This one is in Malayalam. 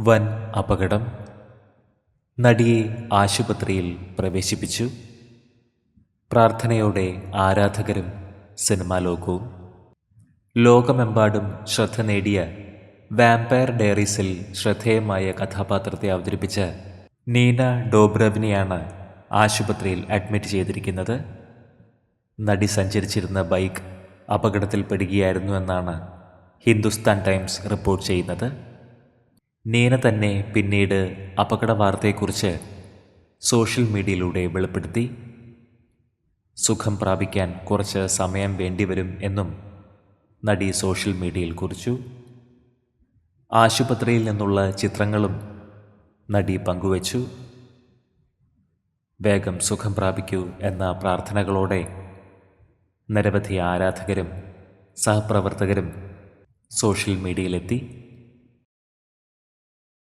വൻ അപകടം. നടിയെ ആശുപത്രിയിൽ പ്രവേശിപ്പിച്ചു. പ്രാർത്ഥനയോടെ ആരാധകരും സിനിമാ ലോകവും. ലോകമെമ്പാടും ശ്രദ്ധ നേടിയ വാമ്പയർ ഡയറീസിൽ ശ്രദ്ധേയമായ കഥാപാത്രത്തെ അവതരിപ്പിച്ച നീന ഡോബ്രവിനെയാണ് ആശുപത്രിയിൽ അഡ്മിറ്റ് ചെയ്തിരിക്കുന്നത്. നടി സഞ്ചരിച്ചിരുന്ന ബൈക്ക് അപകടത്തിൽപ്പെടുകയായിരുന്നു എന്നാണ് ഹിന്ദുസ്ഥാൻ ടൈംസ് റിപ്പോർട്ട് ചെയ്യുന്നത്. നീന തന്നെ പിന്നീട് അപകട വാർത്തയെക്കുറിച്ച് സോഷ്യൽ മീഡിയയിലൂടെ വെളിപ്പെടുത്തി. സുഖം പ്രാപിക്കാൻ കുറച്ച് സമയം വേണ്ടിവരും എന്നും നടി സോഷ്യൽ മീഡിയയിൽ കുറിച്ചു. ആശുപത്രിയിൽ നിന്നുള്ള ചിത്രങ്ങളും നടി പങ്കുവച്ചു. വേഗം സുഖം പ്രാപിക്കൂ എന്ന പ്രാർത്ഥനകളോടെ നിരവധി ആരാധകരും സഹപ്രവർത്തകരും സോഷ്യൽ മീഡിയയിലെത്തി.